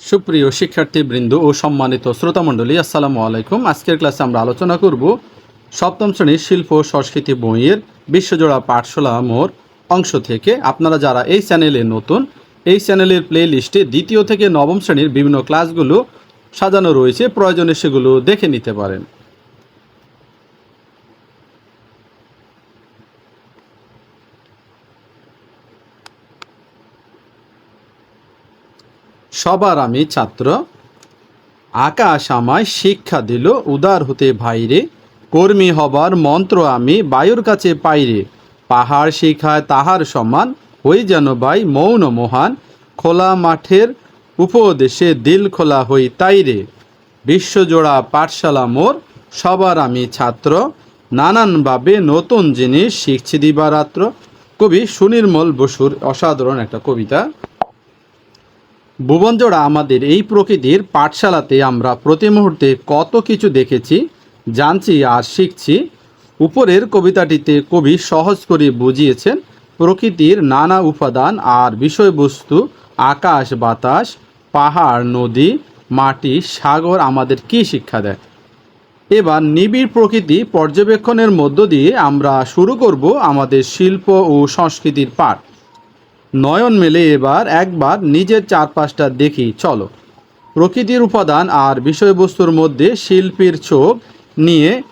সুপ্রিয় শিক্ষার্থীবৃন্দ ও সম্মানিত শ্রোতামণ্ডলী, আসসালামু আলাইকুম। আজকের ক্লাসে আমরা আলোচনা করব সপ্তম শ্রেণির শিল্প সংস্কৃতি বইয়ের বিশ্বজোড়া পাঠশালা মোর অংশ থেকে। আপনারা যারা এই চ্যানেলে নতুন, এই চ্যানেলের প্লে লিস্টে দ্বিতীয় থেকে নবম শ্রেণির বিভিন্ন ক্লাসগুলো সাজানো রয়েছে। প্রয়োজনে সেগুলো দেখে নিতে পারেন। সবার আমি ছাত্র। আকাশ আমায় শিক্ষা দিল, উদার হতে ভাইরে। কর্মী হবার মন্ত্র আমি বায়ুর কাছে পাইরে। পাহাড় শিখায় তাহার সমান, হই যেন ভাই মৌন মহান। খোলা মাঠের উপদেশে দিল খোলা হই তাইরে। বিশ্বজোড়া পাঠশালা মোর, সবার আমি ছাত্র। নানানভাবে নতুন জিনিস শিখছি দিবারাত্র। কবি সুনির্মল বসুর অসাধারণ একটা কবিতা। ভুবনজোড়া আমাদের এই প্রকৃতির পাঠশালাতে আমরা প্রতি মুহূর্তে কত কিছু দেখেছি, জানছি আর শিখছি। উপরের কবিতাটিতে কবি সহজ করে বুঝিয়েছেন প্রকৃতির নানা উপাদান আর বিষয়বস্তু, আকাশ, বাতাস, পাহাড়, নদী, মাটি, সাগর আমাদের কী শিক্ষা দেয়? এবার নিবিড় প্রকৃতি পর্যবেক্ষণের মধ্য দিয়ে আমরা শুরু করব আমাদের শিল্প ও সংস্কৃতির পাঠ। নয়ন মেলে এবার, একবার নিজের চারপাশটা দেখি, চলো। প্রকৃতির উপাদান আর বিষয়বস্তুর মধ্যে শিল্পীর চোখ নিয়ে,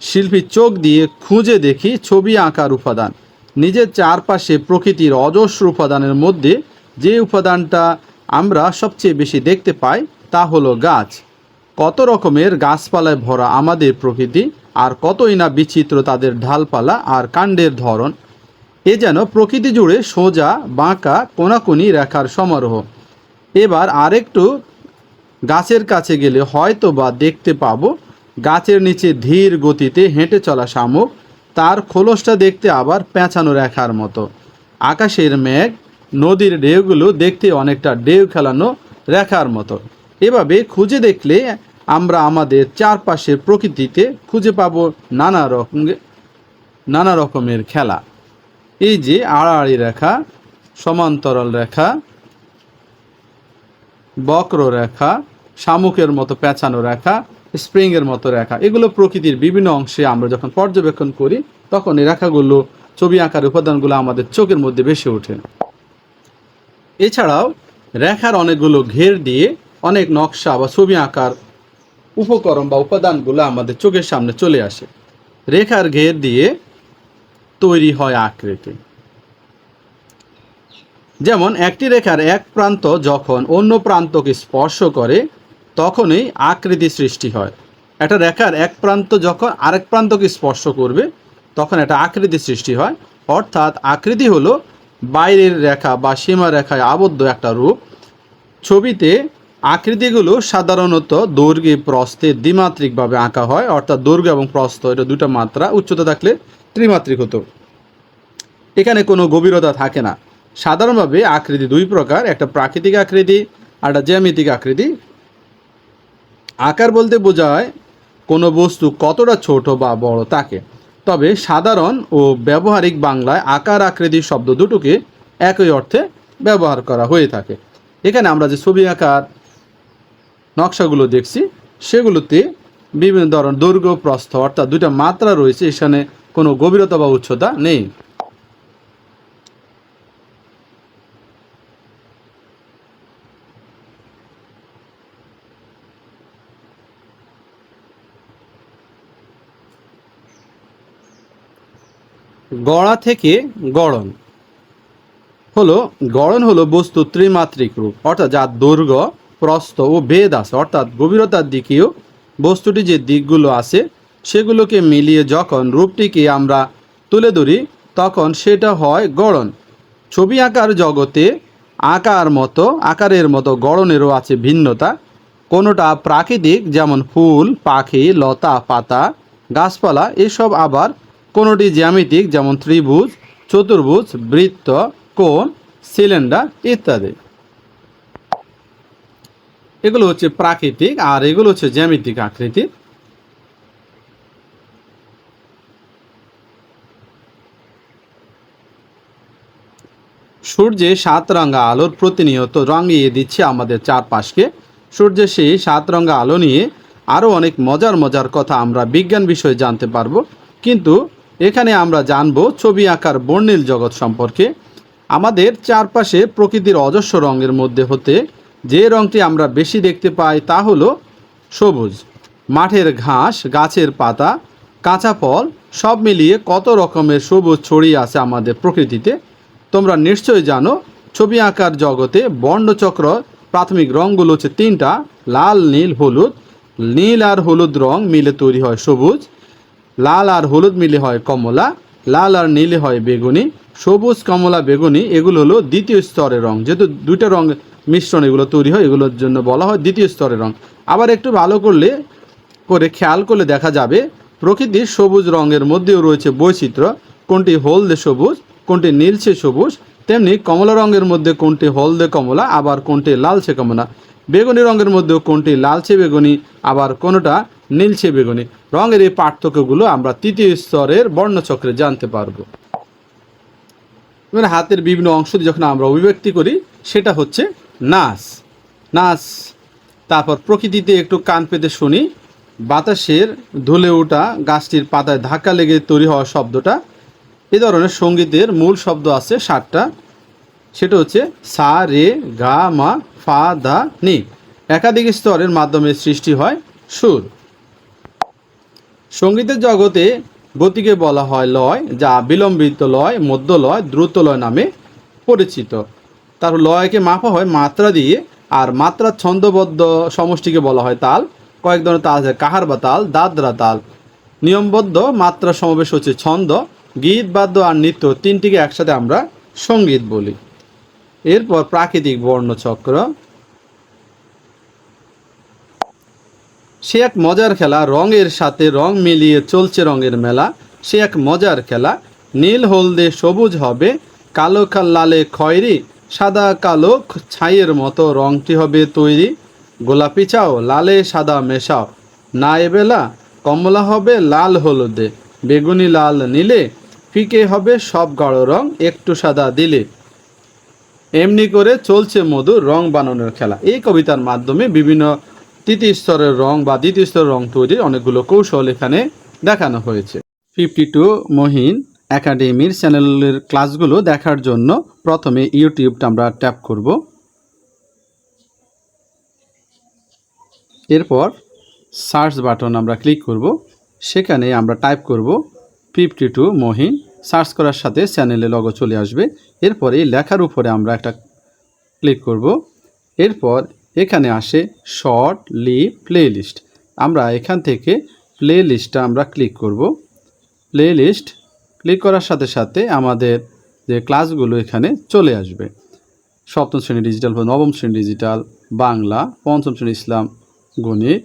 শিল্পীর চোখ দিয়ে খুঁজে দেখি ছবি আঁকার উপাদান। নিজের চারপাশে প্রকৃতির অজস্র উপাদানের মধ্যে যে উপাদানটা আমরা সবচেয়ে বেশি দেখতে পাই, তা হলো গাছ। কত রকমের গাছপালায় ভরা আমাদের প্রকৃতি আর কতই না বিচিত্র তাদের ঢালপালা আর কাণ্ডের ধরন। এ যেন প্রকৃতি জুড়ে সোজা, বাঁকা, কোনাকুনি রেখার সমারোহ। এবার আরেকটু গাছের কাছে গেলে হয়তো বা দেখতে পাবো, গাছের নিচে ধীর গতিতে হেঁটে চলা শামুক, তার খোলসটা দেখতে আবার পেঁচানো রেখার মতো। আকাশের মেঘ, নদীর ঢেউগুলো দেখতে অনেকটা ঢেউ খেলানো রেখার মতো। এভাবে খুঁজে দেখলে আমরা আমাদের চারপাশের প্রকৃতিতে খুঁজে পাবো নানা রকম নানা রকমের খেলা। এই যে আড়াআড়ি রেখা, সমান্তরাল রেখা, বক্র রেখা, শামুকের মতো পেঁচানো রেখা, স্প্রিংয়ের মতো রেখা, এগুলো প্রকৃতির বিভিন্ন অংশে আমরা যখন পর্যবেক্ষণ করি, তখন এই রেখাগুলো, ছবি আঁকার, উপাদানগুলো আমাদের চোখের মধ্যে বেশি ওঠে। এছাড়াও রেখার অনেকগুলো ঘের দিয়ে অনেক নকশা বা ছবি আঁকার, উপকরণ বা উপাদানগুলো আমাদের চোখের সামনে চলে আসে। রেখার ঘের দিয়ে তৈরি হয় আকৃতি। যেমন, একটি রেখার এক প্রান্ত যখন অন্য প্রান্তকে স্পর্শ করে, তখনই আকৃতি সৃষ্টি হয়। একটা রেখার এক প্রান্ত যখন আরেক প্রান্তকে স্পর্শ করবে, তখন একটা আকৃতি সৃষ্টি হয়। অর্থাৎ আকৃতি হলো বাইরের রেখা বা সীমা রেখায় আবদ্ধ একটা রূপ। ছবিতে আকৃতিগুলো সাধারণত দৈর্ঘ্যে প্রস্থে দ্বিমাত্রিকভাবে আঁকা হয়। অর্থাৎ দৈর্ঘ্য এবং প্রস্থ, এটা দুটো মাত্রা। উচ্চতা থাকলে ত্রিমাত্রিক হতো। এখানে কোনো গভীরতা থাকে না। সাধারণভাবে আকৃতি দুই প্রকার, একটা প্রাকৃতিক আকৃতি আর একটা জ্যামিতিক আকৃতি। আকার বলতে বোঝায় কোনো বস্তু কতটা ছোট বা বড় তাকে। তবে সাধারণ ও ব্যবহারিক বাংলায় আকার, আকৃতি শব্দ দুটোকে একই অর্থে ব্যবহার করা হয়ে থাকে। এখানে আমরা যে ছবি আঁকার নকশাগুলো দেখছি, সেগুলোতে বিভিন্ন ধরনের দৈর্ঘ্য, প্রস্থ অর্থাৎ দুইটা মাত্রা রয়েছে, এখানে কোনো গভীরতা বা উচ্চতা নেই। গড়া থেকে গড়ন। হলো গড়ন হলো বস্তু ত্রিমাত্রিক রূপ, অর্থাৎ যার দৈর্ঘ্য প্রস্থ ও ভেদ আছে। অর্থাৎ গভীরতার দিকেও বস্তুটি যে দিকগুলো আছে, সেগুলোকে মিলিয়ে যখন রূপটিকে আমরা তুলে ধরি, তখন সেটা হয় গড়ন। ছবি আঁকার জগতে আঁকার মতো, আকারের মতো গড়নেরও আছে ভিন্নতা। কোনোটা প্রাকৃতিক, যেমন ফুল, পাখি, লতা, পাতা, গাছপালা, এসব আবার কোনোটি জ্যামিতিক, যেমন ত্রিভুজ, চতুর্ভুজ, বৃত্ত, কোণ, সিলিন্ডার ইত্যাদি। এগুলো হচ্ছে প্রাকৃতিক আর এগুলো হচ্ছে জ্যামিতিক আকৃতির। সূর্যে সাতরঙা আলোর প্রতিনিয়ত রঙিয়ে দিচ্ছে আমাদের চারপাশকে। সূর্যের সেই সাতরঙা আলো নিয়ে আরও অনেক মজার মজার কথা আমরা বিজ্ঞান বিষয়ে জানতে পারব। কিন্তু এখানে আমরা জানব ছবি আঁকার বর্ণিল জগৎ সম্পর্কে। আমাদের চারপাশে প্রকৃতির অজস্র রঙের মধ্যে হতে যে রঙটি আমরা বেশি দেখতে পাই তা হলো সবুজ। মাঠের ঘাস, গাছের পাতা, কাঁচা ফল, সব মিলিয়ে কত রকমের সবুজ ছড়িয়ে আছে আমাদের প্রকৃতিতে। তোমরা নিশ্চয়ই জানো, ছবি আঁকার জগতে বর্ণচক্র, প্রাথমিক রঙগুলো হচ্ছে তিনটা, লাল, নীল, হলুদ। নীল আর হলুদ রং মিলে তৈরি হয় সবুজ। লাল আর হলুদ মিলে হয় কমলা, লাল আর নীলে হয় বেগুনি, সবুজ, কমলা, বেগুনি, এগুলো হলো দ্বিতীয় স্তরের রং। যেহেতু দুইটা রং মিশ্রণ এগুলো তৈরি হয়, এগুলোর জন্য বলা হয় দ্বিতীয় স্তরের রং। আবার একটু ভালো করলে, করে খেয়াল করলে দেখা যাবে, প্রকৃতির সবুজ রঙের মধ্যেও রয়েছে বৈচিত্র্য। কোনটি হলদে সবুজ, কোনটি নীলছে সবুজ, তেমনি কমলা রঙের মধ্যে কোনটি হলদে কমলা, আবার কোনটি লালচে কমলা। বেগুনি রঙের মধ্যেও কোনটি লালচে বেগুনি, আবার কোনোটা নীলচে বেগুনি। রঙের এই পার্থক্যগুলো আমরা তৃতীয় স্তরের বর্ণচক্রে জানতে পারব। এবার হাতের বিভিন্ন অংশ যখন আমরা অভিব্যক্তি করি, সেটা হচ্ছে নাচ নাচ তারপর প্রকৃতিতে একটু কান পেতে শুনি, বাতাসের ধুলে ওঠা, গাছটির পাতায় ধাক্কা লেগে তৈরি হওয়া শব্দটা, এ ধরনের সঙ্গীতের মূল শব্দ আছে সাতটা। সেটা হচ্ছে সা, রে, গা, মা, ফা, দা, নি। একাধিক স্তরের মাধ্যমে সৃষ্টি হয় সুর। সঙ্গীতের জগতে গতিকে বলা হয় লয়, যা বিলম্বিত লয়, মধ্য লয়, দ্রুত লয় নামে পরিচিত। তার লয়কে মাপা হয় মাত্রা দিয়ে, আর মাত্রা ছন্দবদ্ধ সমষ্টিকে বলা হয় তাল। কয়েক ধরনের তাল আছে, কাহার বা তাল, দাদরা তাল। নিয়মবদ্ধ মাত্রা সমাবেশ হচ্ছে ছন্দ, গীত, বাদ্য আর নৃত্য, তিনটিকে একসাথে আমরা সংগীত বলি। এরপর প্রাকৃতিক বর্ণচক্র। সে এক মজার খেলা, রঙের সাথে রং মিলিয়ে চলছে রঙের মেলা। সে এক মজার খেলা, নীল হলদে সবুজ হবে, কালো কাল লালে খয়েরি, সাদা কালো ছাইয়ের মতো রংটি হবে তৈরি। গোলাপি চাও, লালে সাদা মেশাও। না এবেলা কমলা হবে লাল হলুদে, বেগুনি লাল নীলে, ফিকে হবে সব গাঢ় রং, একটু সাদা দিলে। এমনি করে চলছে মধুর রং বানানোর খেলা। এই কবিতার মাধ্যমে বিভিন্ন তৃতীয় স্তরের রং বা দ্বিতীয় স্তরের রং তৈরির অনেকগুলো কৌশল এখানে দেখানো হয়েছে। ফিফটি টু মহিন একাডেমির চ্যানেলের ক্লাসগুলো দেখার জন্য প্রথমে ইউটিউবটা আমরা ট্যাপ করব। এরপর সার্চ বাটন আমরা ক্লিক করব। সেখানে আমরা টাইপ করব ফিফটি টু মহিন। সার্চ করার সাথে চ্যানেলে লগো চলে আসবে। এরপর এই লেখার উপরে আমরা একটা ক্লিক করব। এরপর এখানে আসে শর্ট লিভ প্লে লিস্ট আমরা এখান থেকে প্লে লিস্টটা আমরা ক্লিক করব। প্লে লিস্ট ক্লিক করার সাথে সাথে আমাদের যে ক্লাসগুলো এখানে চলে আসবে। সপ্তম শ্রেণি ডিজিটাল নবম শ্রেণি ডিজিটাল, বাংলা, পঞ্চম শ্রেণি ইসলাম, গণিত,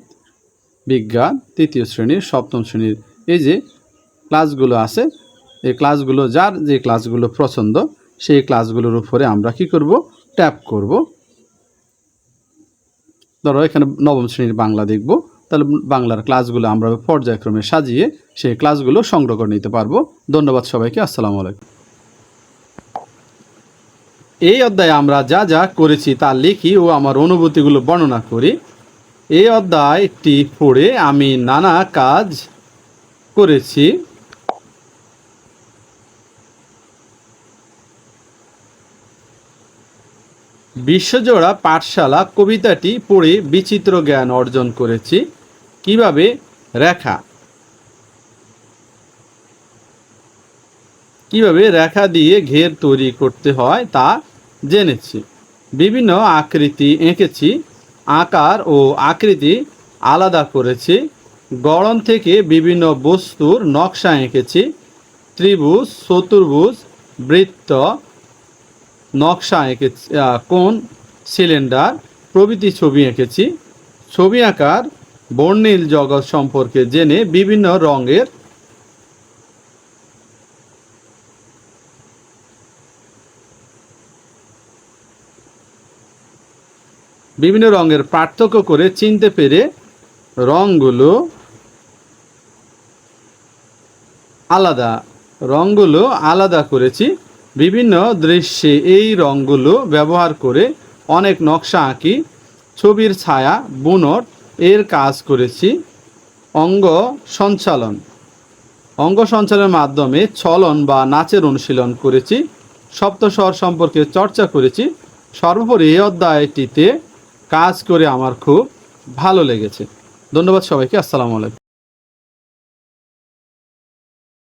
বিজ্ঞান, তৃতীয় শ্রেণির সপ্তম শ্রেণির এই যে ক্লাসগুলো আছে, এই ক্লাসগুলো যার যে ক্লাসগুলো পছন্দ, সেই ক্লাসগুলোর উপরে আমরা কি করব? ট্যাপ করব। ধরো এখানে নবম শ্রেণির বাংলা দেখব, তাহলে বাংলার ক্লাসগুলো আমরা পর্যায়ক্রমে সাজিয়ে সেই ক্লাসগুলো সংগ্রহ করে নিতে পারব। ধন্যবাদ সবাইকে, আসসালামু আলাইকুম। এই অধ্যায়ে আমরা যা যা করেছি তা লিখি ও আমার অনুভূতিগুলো বর্ণনা করি। এই অধ্যায়টি পড়ে আমি নানা কাজ করেছি। বিশ্বজোড়া পাঠশালা কবিতাটি পড়ে বিচিত্র জ্ঞান অর্জন করেছি। কীভাবে? রেখা। কীভাবে রেখা দিয়ে ঘের তৈরি করতে হয় তা জেনেছি। বিভিন্ন আকৃতি এঁকেছি, আকার ও আকৃতি আলাদা করেছি, গড়ন থেকে বিভিন্ন বস্তুর নকশা এঁকেছি, ত্রিভুজ, চতুর্ভুজ, বৃত্ত নকশা এঁকেছি কোন সিলিন্ডার? প্রভৃতি ছবি এঁকেছি। ছবি আঁকার বর্ণিল জগৎ সম্পর্কে জেনে বিভিন্ন রঙের বিভিন্ন রঙের পার্থক্য করে চিনতে পেরে রঙগুলো আলাদা রঙগুলো আলাদা করেছি। বিভিন্ন দৃশ্যে এই রঙগুলো ব্যবহার করে অনেক নকশা আঁকি, ছবির ছায়া, বুনট, এর কাজ করেছি। অঙ্গ সঞ্চালন। অঙ্গ সঞ্চালনের মাধ্যমে ছলন বা নাচের অনুশীলন করেছি, সপ্তস্বর সম্পর্কে চর্চা করেছি। সর্বোপরি এই অধ্যায়টিতে কাজ করে আমার খুব ভালো লেগেছে। ধন্যবাদ সবাইকে, আসসালামু আলাইকুম।